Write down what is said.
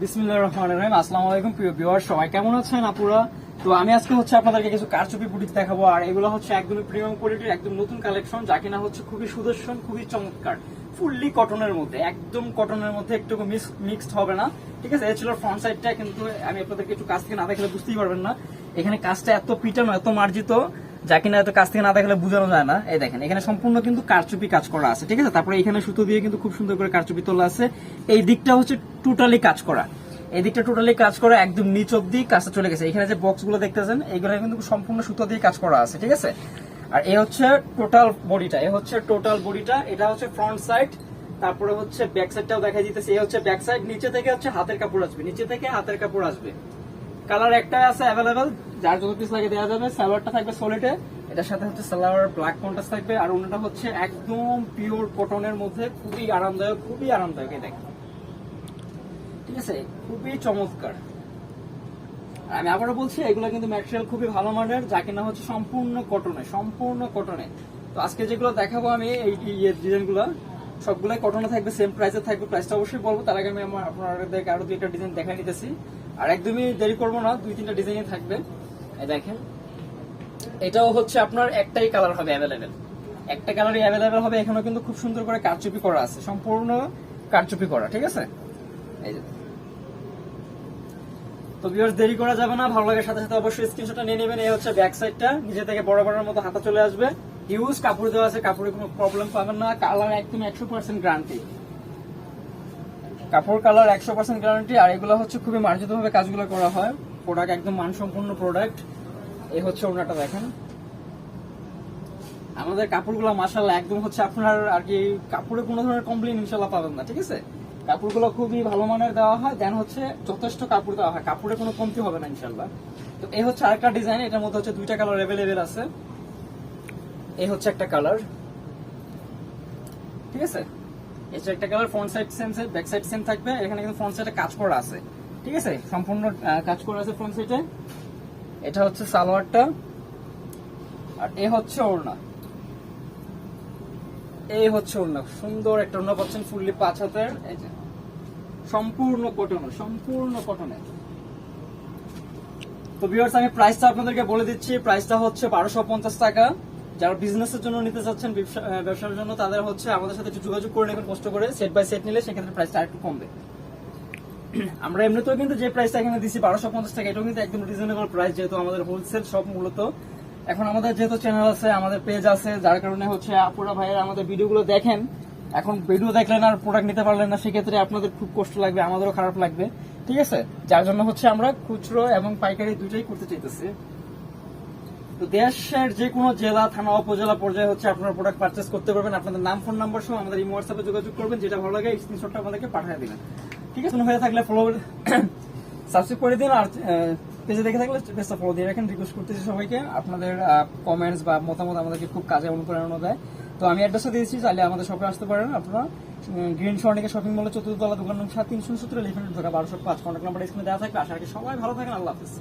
বিসমিল্লাহির রহমানির রহিম। আসসালামু আলাইকুম সবাই কেমন আছেন আপুরা? তো আমি আজকে হচ্ছে আপনাদেরকে কিছু কারচুপি বুটিক দেখাবো, আর এগুলো হচ্ছে একদম প্রিমিয়াম কোয়ালিটির একদম নতুন কালেকশন যা কিনা হচ্ছে খুবই সুদর্শন, খুবই চমৎকার। ফুললি কটনের মধ্যে, একদম কটনের মধ্যে একটু মিক্সড হবে না, ঠিক আছে? এই ছিল ফ্রন্ট সাইডটা কিন্তু আমি আপনাদেরকে একটু কাছ থেকে না দেখলে বুঝতেই পারবেন না। এখানে কাজটা এত পিটানো, এত মার্জিত যা কিনা এত কাছ থেকে না দেখলে বোঝানো যায় না। এই দেখেন, এখানে সম্পূর্ণ কিন্তু কারচুপি কাজ করা আছে, ঠিক আছে? তারপরে এখানে সুতো দিয়ে কিন্তু খুব সুন্দর করে কারচুপি তোলা আছে। এই দিকটা হচ্ছে টোটালি কাজ করা। এই দিকটা টোটালি কাজ করা একদম নিচ অব্দি কাজটা চলে গেছে। এখানে যে বক্সগুলো দেখতেছেন এইগুলো কিন্তু সম্পূর্ণ সুতো দিয়ে কাজ করা আছে, ঠিক আছে? আর এ হচ্ছে টোটাল বডিটা এ হচ্ছে টোটাল বডিটা এটা হচ্ছে ফ্রন্ট সাইড তারপরে হচ্ছে ব্যাক সাইডটাও দেখা দিতেছে। এই হচ্ছে ব্যাক সাইড নিচে থেকে হচ্ছে হাতের কাপড় আসবে, নিচে থেকে হাতের কাপড় আসবে। কালার একটাই আছে অ্যাভেলেবেল যার যত পিস লাগে দেওয়া যাবে। সালোয়ারটা থাকবে সলিডে এটার সাথে হচ্ছে সালোয়ার ব্ল্যাক কন্ট্রাস্ট থাকবে। আর অন্যটা হচ্ছে একদম পিওর কটনের মধ্যে। খুবই আরামদায়ক খুবই আরামদায়ক, এই দেখেন। ঠিক আছে? খুবই চমৎকার। আমি আবারও বলছি, এগুলো কিন্তু ম্যাটেরিয়াল খুবই ভালো মানের, যা কিনা হচ্ছে সম্পূর্ণ কটনে সম্পূর্ণ কটনে তো আজকে যেগুলো দেখাবো আমি, এই ডিজাইনগুলো, সবগুলাই কটনে থাকবে সেম প্রাইসে থাকবে। প্রাইসটা অবশ্যই বলব, তার আগে আমি আমার আপনাদেরকে আরও দুইটা ডিজাইন দেখা নিতেছি। আর একদমই দেরি করব না, দুই তিনটা ডিজাইনই থাকবে। দেখেন। এটাও হচ্ছে আপনার একটাই কালার হবে অ্যাভেলেবেল একটা কালারই অ্যাভেলেবেল হবে, এখানেও কিন্তু খুব সুন্দর করে কারচুপি করা আছে। সম্পূর্ণ কারচুপি করা, ঠিক আছে? দেরি করা যাবে না, ভালো লাগার সাথে সাথে অবশ্যই স্ক্রিনশটটা নিয়ে নেবেন। এই হচ্ছে ব্যাক সাইডটা নিজে থেকে বড় বড় মতো হাতা চলে আসবে। ইউজ কাপড় দেওয়া আছে, কাপড়ে কোনো প্রবলেম পাবেন না। কালার একদম একশো পার্সেন্ট গ্যারান্টি কাপড় কালার একশো পার্সেন্ট গ্যারান্টি আর এগুলো হচ্ছে খুবই মার্জিত ভাবে কাজগুলো করা হয়। প্রোডাক্ট একদম মানসম্পন্ন প্রোডাক্ট এই হচ্ছে ওনাটা দেখেন। আমাদের কাপড়গুলো মাসাল্লাহ একদম হচ্ছে আপনার আর কি কাপড়ে কোনো ধরনের কমপ্লেন ইনশাল্লাহ পাবেন না, ঠিক আছে? কাপড়গুলো খুবই ভালো মানের দেওয়া হয় দেন হচ্ছে যথেষ্ট কাপড় দেওয়া হয়। কাপড়ে কোনো কমতি হবে না ইনশাল্লাহ তো এই হচ্ছে আরেকটা ডিজাইন এটার মধ্যে হচ্ছে দুইটা কালার অ্যাভেলেবেল আছে। এই হচ্ছে একটা কালার ঠিক আছে? হচ্ছে একটা colour front side back side থাকবে, এখানে কিন্তু ফ্রন্ট সাইডে কাজ করা আছে। ঠিক আছে? সম্পূর্ণ কাজ করা আছে ফ্রন্ট সাইডে এটা হচ্ছে সালোয়ারটা। আর এ হচ্ছে ওড়না। এই হচ্ছে ওড়না। সুন্দর একটা ওড়না পাচ্ছেন ফুললি পাঁচ হাতের। এই যে। সম্পূর্ণ কটনে সম্পূর্ণ কটনে তো ভিউয়ার্স আমি প্রাইসটা আপনাদেরকে বলে দিচ্ছি। প্রাইসটা হচ্ছে বারোশো টাকা। যারা বিজনেসের জন্য নিতে চাচ্ছেন, ব্যবসা- ব্যবসার জন্য, তাদের হচ্ছে আমাদের সাথে একটু যোগাযোগ করে নেবেন কষ্ট করে সেট বাই সেট নিলে সেক্ষেত্রে প্রাইসটা আরেকটু কমবে। আমরা এমনিতেও কিন্তু যে প্রাইসটা এখানে দিচ্ছি বারোশো পঞ্চাশ টাকা, এটাও কিন্তু একদম রিজনেবল প্রাইস যেহেতু আমাদের হোলসেল সব মূলত। এখন আমাদের যেহেতু চ্যানেল আছে, আমাদের পেজ আছে, যার কারণে হচ্ছে আপুরা ভাইয়েরা আমাদের ভিডিওগুলো দেখেন। এখন ভিডিও দেখলেন আর প্রোডাক্ট নিতে পারলেন না, সেক্ষেত্রে আপনাদের খুব কষ্ট লাগবে, আমাদেরও খারাপ লাগবে। ঠিক আছে? যার জন্য হচ্ছে আমরা খুচরো এবং পাইকারি দুটোই করতে চাইতেছি। তো দেশের যে কোনো জেলা, থানা, উপজেলা পর্যায়ে হচ্ছে আপনারা প্রোডাক্ট পারচেস করতে পারবেন। আপনাদের নাম ফোন নাম্বার সহ আমাদের এই হোয়াটসঅ্যাপে যোগাযোগ করবেন, যেটা ভালো লাগে স্ক্রিনশটটা আমাদেরকে পাঠিয়ে দিবেন। ঠিক আছে? হয়ে থাকলে ফলো সাবস্ক্রাইব করে দিন, আর পেজে দেখে থাকলে পেজটা ফলো দিয়ে রাখেন। রিকোয়েস্ট করতেছি সবাইকে, আপনাদের কমেন্টস বা মতামত আমাদেরকে খুব কাজে অনুপ্রেরণা দেয়। তো আমি অ্যাড্রেসও দিয়েছি, চাইলে আমাদের শপে আসতে পারেন আপনারা। গ্রিন স্বর্ণিকা শপিং মলের চতুর্থ তলা দোকান নম্বর সাত তিনশো সত্তর লিফেন্ট ঢোকা বারোশো পাঁচ কন্ট্যাক্ট নাম্বার স্ক্রিনে দেওয়া থাকবে। আশা রাখি সবাই ভালো থাকেন, আল্লাহ হাফিজ।